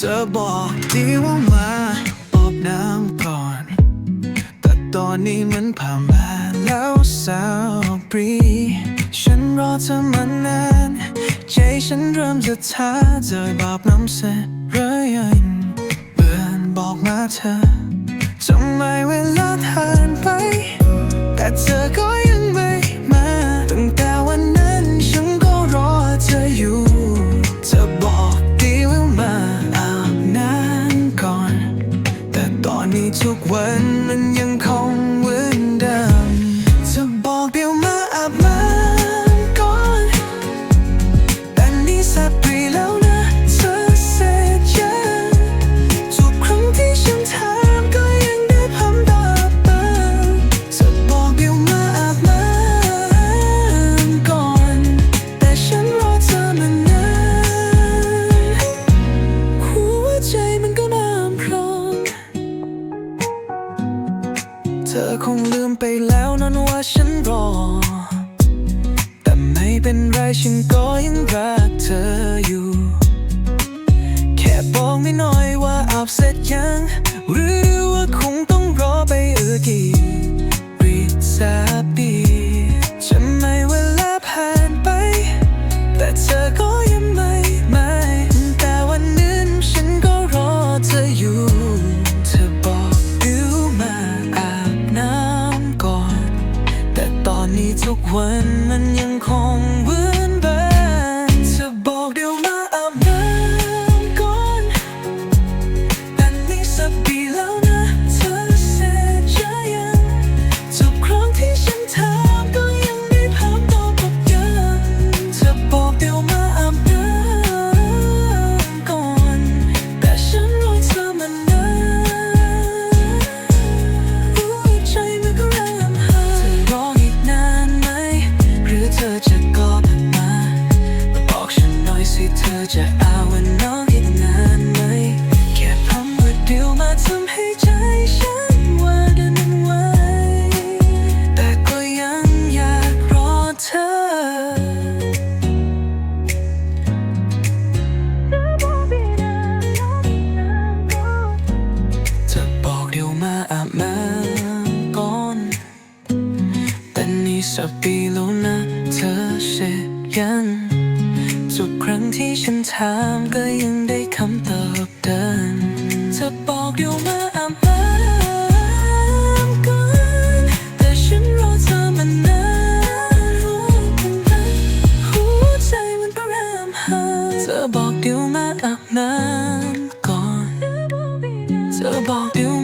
เธอบอกดีว่ามาอบน้ำก่อน แต่ตอนนี้มันผ่านมาแล้วสาวปรี ฉันรอเธอมานาน ใจฉันเริ่มจะท้าเจอบอกน้ำเสเรื่อยเบื่อบอกมาเธอทำไมเวลาผ่านไป เธอก็ ไปแล้วนั้นว่าฉันรอ แต่ไม่เป็นไรฉันก็ยังรักเธออยู่ แค่บอกไม่น้อยว่าอับเสร็จยังหรือ 眼眶 สักปีแล้วนะเธอเสร็จยังทุกครั้งที่ฉันถามก็ยังได้คำตอบเดิมเธอบอกอยู่เมื่ออบอกเดี๋ยวมาอาบน้ำก่อนเธอบอกเดี๋ยว